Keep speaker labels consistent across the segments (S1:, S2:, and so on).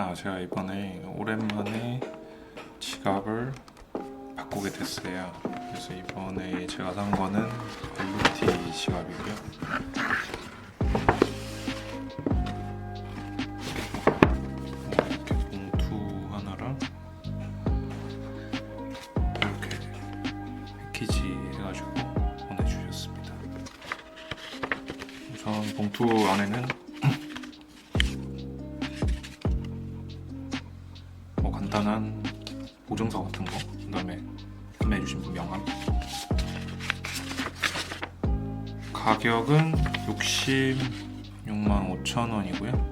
S1: 자, 제가 이번에 오랜만에 지갑을 바꾸게 됐어요. 그래서 이번에 제가 산 거는 벨루티 지갑이고요. 봉투 하나랑 이렇게 패키지 해가지고 보내주셨습니다. 우선 봉투 안에는 간단한 보증서 같은 거, 그 다음에 판매해주신 분 명함. 가격은 66만 5천 원이고요.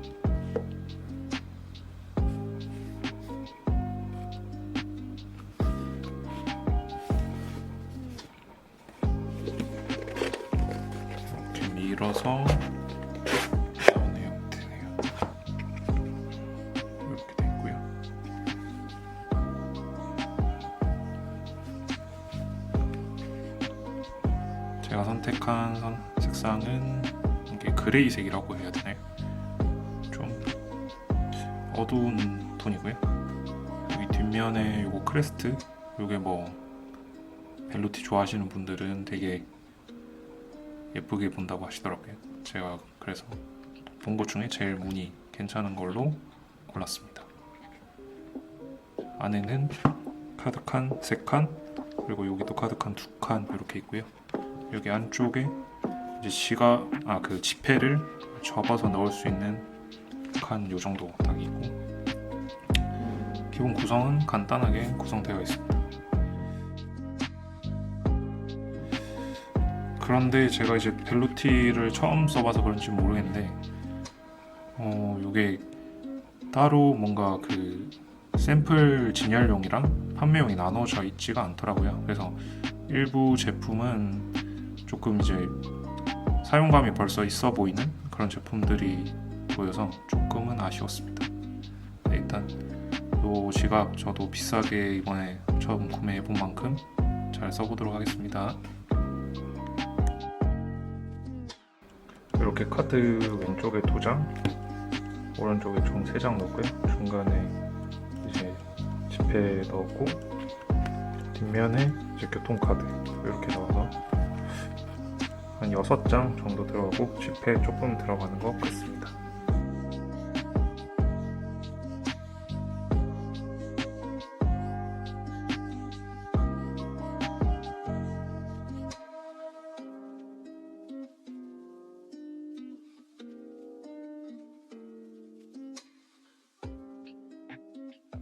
S1: 이렇게 밀어서 제가 선택한 선- 색상은 이게 그레이색이라고 해야 되나요? 좀 어두운 톤이고요. 여기 뒷면에 요거 크레스트, 요게 뭐 벨루티 좋아하시는 분들은 되게 예쁘게 본다고 하시더라고요. 제가 그래서 본 것 중에 제일 무늬 괜찮은 걸로 골랐습니다. 안에는 카드 칸 3칸 그리고 여기도 카드 칸 2칸 이렇게 있고요. 여기 안쪽에 이제 지가 아 그 지폐를 접어서 넣을 수 있는 칸 요 정도 딱 있고 기본 구성은 간단하게 구성되어 있습니다. 그런데 제가 이제 벨루티를 처음 써봐서 그런지 모르겠는데 어 요게 따로 뭔가 그 샘플 진열용이랑 판매용이 나눠져 있지가 않더라고요. 그래서 일부 제품은 조금 이제 사용감이 벌써 있어 보이는 그런 제품들이 보여서 조금은 아쉬웠습니다. 네, 일단 요 지갑 저도 비싸게 이번에 처음 구매해 본 만큼 잘 써보도록 하겠습니다. 이렇게 카드 왼쪽에 두 장, 오른쪽에 총 세 장 넣고요. 중간에 이제 지폐 넣었고 뒷면에 이제 교통카드 이렇게 넣어서 한 6장 정도 들어가고 지폐 조금 들어가는 것 같습니다.